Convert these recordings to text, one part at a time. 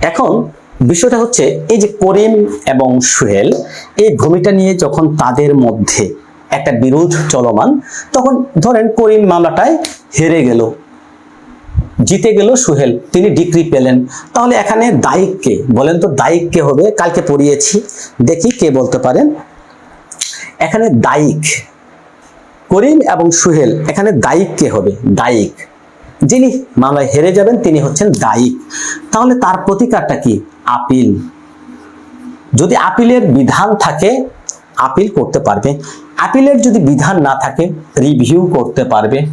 এখন বিষয়টা হচ্ছে এই যে করিম এবং সুহেল এই ভূমিটা নিয়ে যখন তাদের মধ্যে একটা বিরোধ চলমান, তখন ধরেন করিম মামলাটায় হেরে গেল, জিতে গেল সুহেল, তিনি ডিগ্রি পেলেন। তাহলে এখানে দায়িক কে? বলেন তো দায়িক কে হবে? কালকে পড়িয়েছি, দেখি কে বলতে পারেন। এখানে দায়িক করিম এবং সুহেল, এখানে দায়িক কে হবে? দায়িক যিনি মামলায় হেরে যাবেন, তিনি হচ্ছেন দায়িক তাহলে তার প্রতিকারটা কি? আপিল। যদি আপিলের বিধান থাকে, আপিল করতে পারবে। আপিলের যদি বিধান না থাকে, রিভিউ করতে পারবে।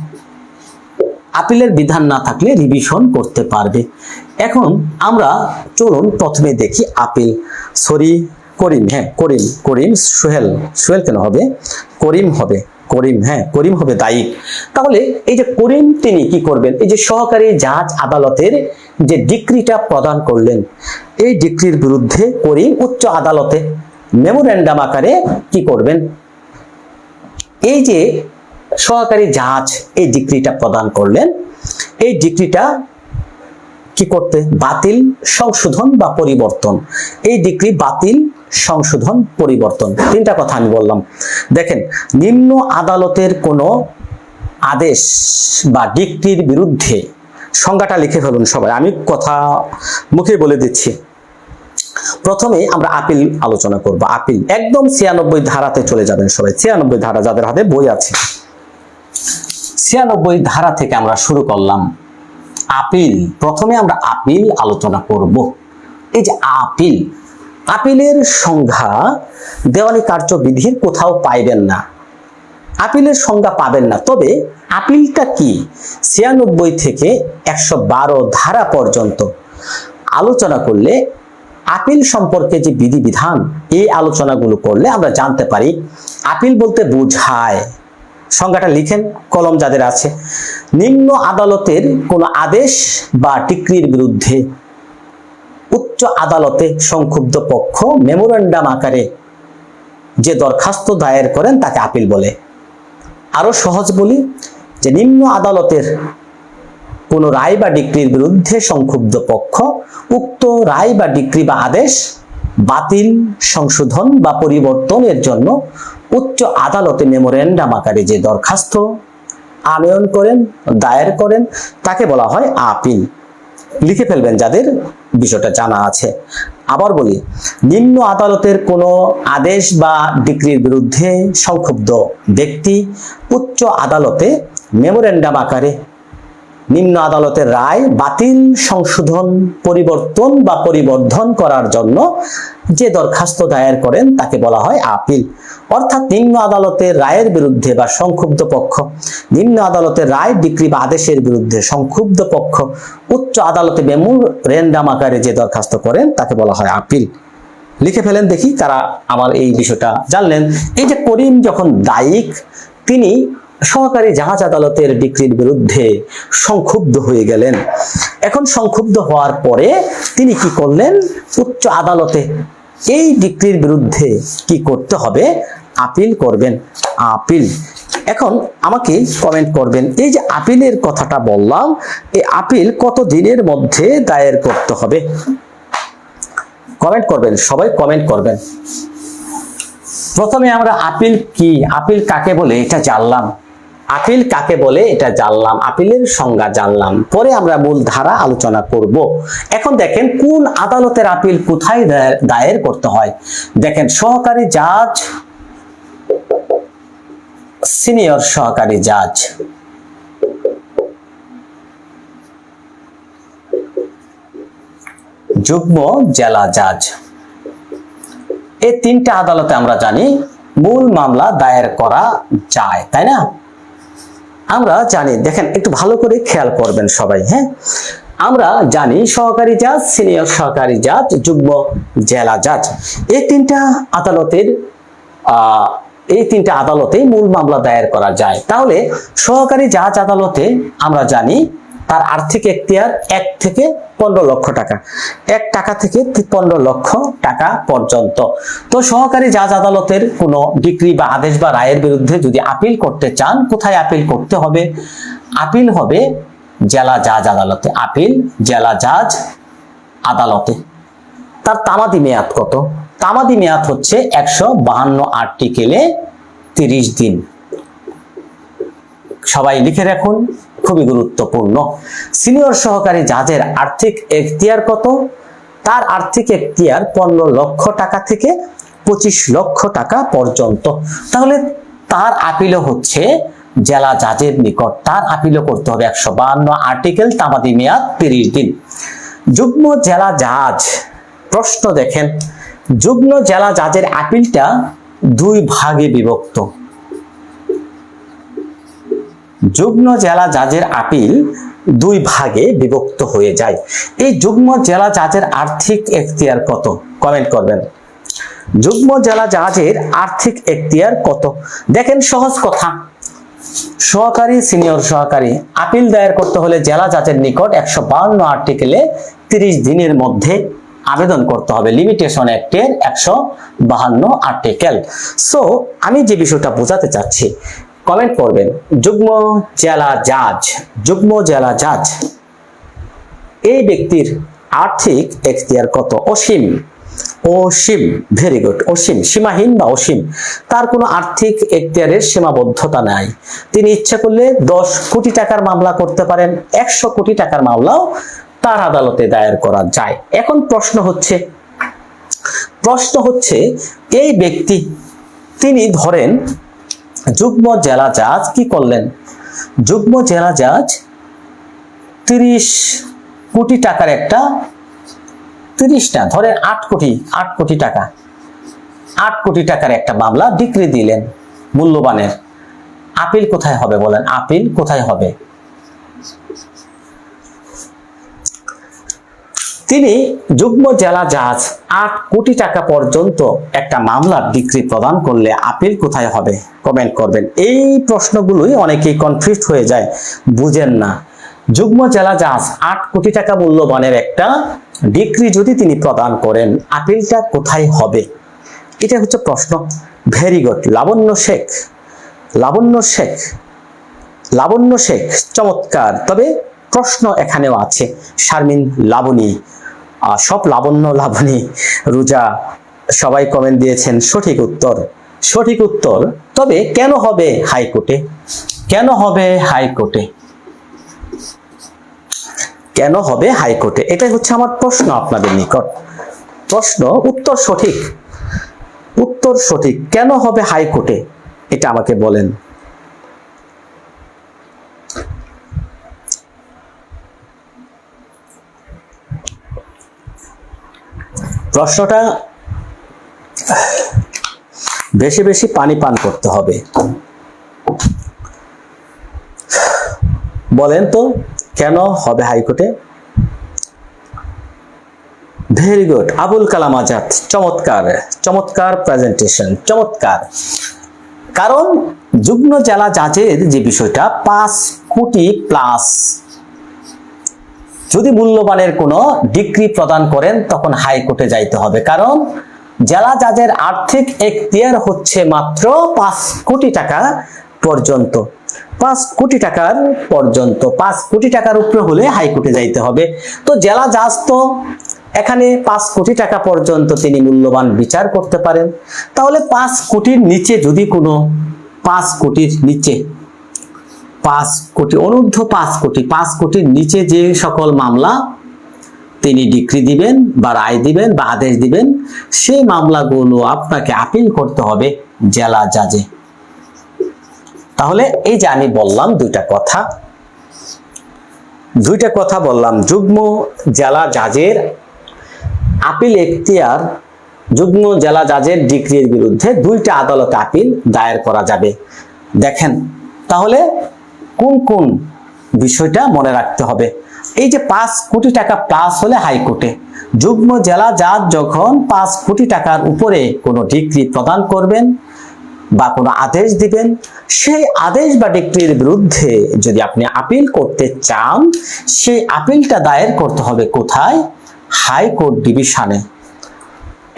আপিলের বিধান না থাকলে রিভিশন করতে পারবে। এখন আমরা চলুন প্রথমে দেখি আপিল। সরি, করিম হ্যাঁ করিম করিম, সোহেল সোহেল কেন হবে? করিম হবে। করিম হ্যাঁ করিম হবে দায়িক তাহলে এই যে করিম তিনি কি করবেন? এই যে সহকারী জাজ আদালতের যে ডিক্রিটা প্রদান করলেন, এই ডিক্রির বিরুদ্ধে করিম উচ্চ আদালতে মেমোরেন্ডাম আকারে কি করবেন? এই যে সহকারী জাজ এই ডিগ্রিটা প্রদান করলেন, এই ডিগ্রিটা কি করতে? বাতিল সংশোধন বা পরিবর্তন। এই ডিক্রি বাতিল সংশোধন পরিবর্তন। তিনটা কথা আমি বললাম। দেখেন, নিম্ন আদালতের কোনো আদেশ বা ডিগ্রির বিরুদ্ধে সংজ্ঞাটা লিখে ফেলুন সবাই। আমি কথা মুখে বলে দিচ্ছি। প্রথমে আমরা আপিল আলোচনা করব। আপিল, একদম ছিয়ানব্বই ধারাতে চলে যাবেন সবাই। ছিয়ানব্বই ধারা যাদের হাতে বই আছে। ছিয়ানব্বই ধারা থেকে আমরা শুরু করলাম। আপিল, প্রথমে আমরা আপিল আলোচনা করব। এই যে আপিল আপিলের সংজ্ঞা দেওয়ানি কার্যবিধির কোথাও পাইবেন না। আপিলের সংজ্ঞা পাবেন না। তবে আপিলটা কি? ছিয়ানব্বই থেকে একশো বারো ধারা পর্যন্ত। আলোচনা করলে আপিল সম্পর্কে যে বিধিবিধান, এই আলোচনাগুলো করলে আমরা জানতে পারি। আপিল বলতে বোঝায়। সংজ্ঞাটা লিখেন, কলম যাদের আছে। নিম্ন আদালতের কোনো আদেশ বা টিকরির বিরুদ্ধে উচ্চ আদালতে সংক্ষুব্ধ পক্ষ মেমোরেন্ডাম আকারে যে দরখাস্ত দায়ের করেন তাকে আপিল বলে। আরও সহজ বলি যে নিম্ন আদালতের কোনো রায় বা ডিক্রির বিরুদ্ধে সংক্ষুব্ধ পক্ষ উক্ত রায় বা ডিক্রি বা আদেশ বাতিল, সংশোধন বা পরিবর্তনের জন্য উচ্চ আদালতে মেমোরেন্ডাম আকারে যে দরখাস্ত আনয়ন করেন, দায়ের করেন, তাকে বলা হয় আপিল। লিখে ফেলবেন যাদের বিষয়টা জানা আছে। আবার বলি, নিম্ন আদালতের কোনো আদেশ বা ডিক্রির বিরুদ্ধে সংক্ষুব্ধ ব্যক্তি উচ্চ আদালতে মেমোরেন্ডাম আকারে নিম্ন আদালতের রায় বাতিল সংশোধন, পরিবর্তন বা পরিবর্ধন করার জন্য যে দরখাস্ত দায়ের করেন তাকে বলা হয় আপিল। অর্থাৎ নিম্ন আদালতের রায়ের বিরুদ্ধে বা সংক্ষুব্ধ পক্ষ, নিম্ন আদালতের রায় বিক্রি বা আদেশের বিরুদ্ধে সংক্ষুব্ধ পক্ষ, উচ্চ আদালতে মেমোরেন্ডাম আকারে যে দরখাস্ত করেন তাকে বলা হয় আপিল। লিখে ফেলেন দেখি তারা আমার এই বিষয়টা জানলেন। এই যে করিম যখন দায়িক, তিনি সহকারী জাহাজ আদালতের ডিক্রির বিরুদ্ধে সংক্ষুব্ধ হয়ে গেলেন। এখন সংক্ষুব্ধ হওয়ার পরে তিনি কি করলেন? উচ্চ আদালতে এই ডিক্রির বিরুদ্ধে কি করতে হবে? আপিল করবেন। আপিল। এখন আমাকে কমেন্ট করবেন, এই যে আপিলের কথাটা বললাম, এই আপিল কত দিনের মধ্যে দায়ের করতে হবে? কমেন্ট করবেন, সবাই কমেন্ট করবেন। প্রথমে আমরা আপিল কি? আপিল কাকে বলে? এটা জানলাম। আপিল কাকে বলে এটা জানলাম, আপিলের সংজ্ঞা জানলাম। পরে আমরা মূল ধারা আলোচনা করব। এখন দেখেন কোন আদালতের আপিল কোথায় দায়ের- করতে হয়। দেখেন সহকারী জাজ, সিনিয়র সহকারী জাজ। যুগ্ম জেলা জাজ। এই তিনটা আদালতে আমরা জানি মূল মামলা দায়ের করা যায়, তাই না? আমরা জানি, দেখেন একটু ভালো করে খেয়াল করবেন সবাই হ্যাঁ? আমরা জানি সহকারী জাজ, সিনিয়র সহকারী জাজ, যুগ্ম জেলা জাজ। এই তিনটা আদালতের এই তিনটা আদালতে মূল মামলা দায়ের করা যায়। তাহলে সহকারী জাজ আদালতে আমরা জানি তার আর্থিক এখতিয়ার এক থেকে পনেরো লক্ষ টাকা। এক টাকা থেকে পনেরো লক্ষ টাকা পর্যন্ত। তো সহকারী জাজ আদালতের কোনো ডিগ্রি বা আদেশ বা রায়ের বিরুদ্ধে যদি আপিল করতে চান, কোথায় আপিল করতে হবে? আপিল হবে জেলা জাজ আদালতে। আপিল জেলা জাজ আদালতে। তার তামাদি মেয়াদ কত? তামাদি মেয়াদ হচ্ছে একশো বাহান্ন আর্টিকেলে তিরিশ দিন। সবাই লিখে রাখুন। খুবই গুরুত্বপূর্ণ। সিনিয়র সহকারী জাজের আর্থিক এখতিয়ার কত? তার আর্থিক এখতিয়ার পনেরো লক্ষ টাকা থেকে পঁচিশ লক্ষ টাকা পর্যন্ত। তাহলে তার আপিলও হচ্ছে জেলা জাজের নিকট। তার আপিলও করতে হবে একশো বাহান্ন আর্টিকেল তামাদি মেয়াদ তিরিশ দিন। যুগ্ম জেলা জাজ, প্রশ্ন দেখেন। যুগ্ম জেলা জাজের আপিলটা দুই ভাগে বিভক্ত। যুগ্ম জেলা জাজের আপিল দুই ভাগে বিভক্ত হয়ে যায়। এই যুগ্ম জেলা জাজের আর্থিক এখতিয়ার কত? কমেন্ট করবেন। যুগ্ম জেলা জাজের আর্থিক এখতিয়ার কত? দেখেন সহজ কথা। সহকারী সিনিয়র সহকারী, আপিল দায়ের করতে হলে জেলা জাজের নিকট একশো বাউন্ন আর্টিকেলে তিরিশ দিনের মধ্যে আবেদন করতে হবে। লিমিটেশন অ্যাক্টের একশো বাহান্ন আর্টিকেল সো আমি যে বিষয়টা বোঝাতে চাচ্ছি কমেন্ট করবেন, যুগ্ম জেলা জাজ, যুগ্ম জেলা জাজ, এই ব্যক্তির আর্থিক এখতিয়ার কত? অসীম অসীম ভেরি গুড অসীম, সীমাহীন বা অসীম, তার কোনো আর্থিক এখতিয়ারের সীমাবদ্ধতা নাই। তিনি ইচ্ছা করলে দশ কোটি টাকার মামলা করতে পারেন, একশো কোটি টাকার মামলাও তার আদালতে দায়ের করা যায়। এখন প্রশ্ন হচ্ছে প্রশ্ন হচ্ছে, এই ব্যক্তি, তিনি ধরেন যুগ্ম জেলা জাজ কি করলেন? যুগ্ম জেলা জাজ তিরিশ কোটি টাকার একটা তিরিশ না, ধরেন আট কোটি আট কোটি টাকা। আট কোটি টাকার একটা মামলা ডিক্রি দিলেন, মূল্যবানের। আপিল কোথায় হবে বলেন? আপিল কোথায় হবে? তিনি যুগ্ম জেলা জাজ আট কোটি টাকা পর্যন্ত একটা মামলার ডিগ্রি প্রদান করলে আপিল কোথায় হবে? কমেন্ট করবেন। এই প্রশ্নগুলোই অনেকেই কনফিউজ হয়ে যায়, বুঝেন না। যুগ্ম জেলা জাজ আট কোটি টাকা মূল্যবানের একটা ডিগ্রি যদি তিনি প্রদান করেন, আপিলটা কোথায় হবে? এটা হচ্ছে প্রশ্ন। Very good Labanya Sheikh. লাবণ্য শেখ। লাবণ্য শেখ, চমৎকার। তবে প্রশ্ন এখানেও আছে। শারমিন লাবণী সব লাবণ্য লাবণী রুজা সবাই কমেন্ট দিয়েছেন, সঠিক উত্তর সঠিক উত্তর। তবে কেন হবে হাইকোর্টে? কেন হবে হাইকোর্টে? কেন হবে হাইকোর্টে? এটাই হচ্ছে আমার প্রশ্ন আপনাদের নিকট। প্রশ্ন, উত্তর সঠিক। উত্তর সঠিক। কেন হবে হাইকোর্টে? এটা আমাকে বলেন। প্রশ্নটা, বেশি বেশি পানি পান করতে হবে। বলেন তো, কেন হবে হাইকোর্টে? ভেরি গুড, আবুল কালাম আজাদ, চমৎকার চমৎকার প্রেজেন্টেশন, চমৎকার। কারণ যুগ্ম জেলা জাজের যে বিষয়টা, পাঁচ কোটি প্লাস যদি মূল্যবানের কোনো ডিগ্রি প্রদান করেন, তখন হাইকোর্টে যাইতে হবে। কারণ জেলা জাজের আর্থিক এখতিয়ার হচ্ছে মাত্র পাঁচ কোটি টাকা পর্যন্ত। পাঁচ কোটি টাকার পর্যন্ত। পাঁচ কোটি টাকার উপরে হলে হাইকোর্টে যাইতে হবে। তো জেলা জাজ তো এখানে পাঁচ কোটি টাকা পর্যন্ত তিনি মূল্যবান বিচার করতে পারেন। তাহলে পাঁচ কোটির নিচে যদি কোনো পাঁচ কোটির নিচে পাঁচ কোটি, অনূর্ধ্ব পাঁচ কোটি, পাঁচ কোটির নিচে যে সকল মামলা, তিনি ডিক্রি দিবেন বা রায় দিবেন বা আদেশ দিবেন, সেই মামলাগুলো আপনাকে আপিল করতে হবে জেলা জাজে। তাহলে এই যে আমি বললাম দুইটা কথা দুইটা কথা বললাম। যুগ্ম জেলা জাজের আপিল এখতিয়ার, যুগ্ম জেলা জাজের ডিগ্রির বিরুদ্ধে দুইটা আদালতে আপিল দায়ের করা যাবে। দেখেন, তাহলে কোন কোন বিষয়টা মনে রাখতে হবে। এই যে পাঁচ কোটি টাকা প্লাস হলে হাইকোর্টে যুগ্ম জেলা জাজ যখন পাঁচ কোটি টাকার উপরে কোনো ডিগ্রি প্রদান করবেন বা কোনো আদেশ দিবেন, সেই আদেশ বা ডিগ্রির বিরুদ্ধে যদি আপনি আপিল করতে চান, সেই আপিলটা দায়ের করতে হবে কোথায়? হাইকোর্ট ডিভিশনে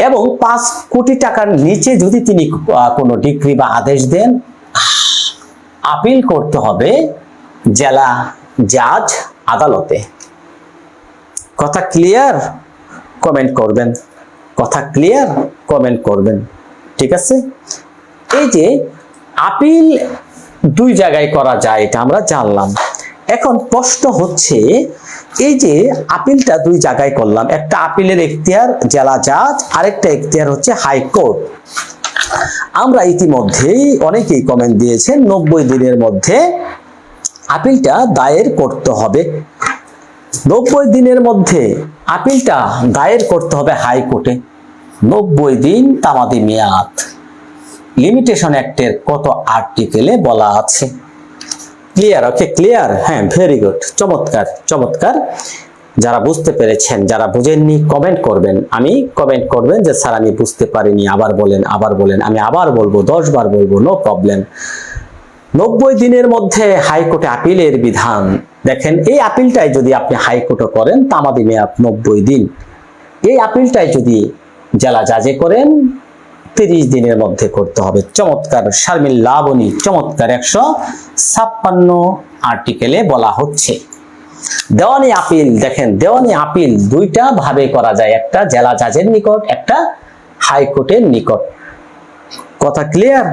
এবং পাঁচ কোটি টাকার নিচে যদি তিনি কোনো ডিগ্রি বা আদেশ দেন আপিল করতে হবে জেলা জাজ আদালতে। কথা ক্লিয়ার কমেন্ট করবেন। কথা ক্লিয়ার কমেন্ট করবেন। ঠিক আছে? এই যে আপিল দুই জায়গায় করা যায়, এটা আমরা জানলাম। এখন প্রশ্ন হচ্ছে, এই যে আপিলটা দুই জায়গায় করলাম, একটা আপিলের এখতিয়ার জেলা জাজ, আরেকটা এখতিয়ার হচ্ছে হাইকোর্ট। আমরা ইতিমধ্যেই অনেকেই কমেন্ট দিয়েছেন, নব্বই দিনের মধ্যে আপিলটা দায়ের করতে হবে। নব্বই দিনের মধ্যে আপিলটা দায়ের করতে হবে হাইকোর্টে। নব্বই দিন তামাদি মেয়াদ। লিমিটেশন অ্যাক্টের কত আর্টিকেলে বলা আছে? ক্লিয়ার ওকে ক্লিয়ার হ্যাঁ ভেরি গুড চমৎকার চমৎকার। যারা বুঝতে পেরেছেন, যারা বুঝেননি কমেন্ট করবেন। আমি কমেন্ট করবেন যে, স্যার, আমি বুঝতে পারিনি, আবার বলেন আবার বলেন, আমি আবার বলব, দশ বার বলব নো প্রবলেম নব্বই দিনের মধ্যে হাইকোর্টে আপিলের বিধান। দেখেন, এই আপিলটাই যদি আপনি হাইকোর্টে করেন, তামাদি মেয়াদ নব্বই দিন। এই আপিলটাই যদি জেলা জাজে করেন, তিরিশ দিনের মধ্যে করতে হবে। চমৎকার শারমিল লাবণী চমৎকার একশো ছাপ্পান্ন আর্টিকেলে বলা হচ্ছে। দেওয়ানি আপিল, দেখেন, দেওয়ানি আপিল দুইটা ভাবে করা যায়। একটা জেলা জাজের নিকট, একটা হাইকোর্টের নিকট। কথা ক্লিয়ার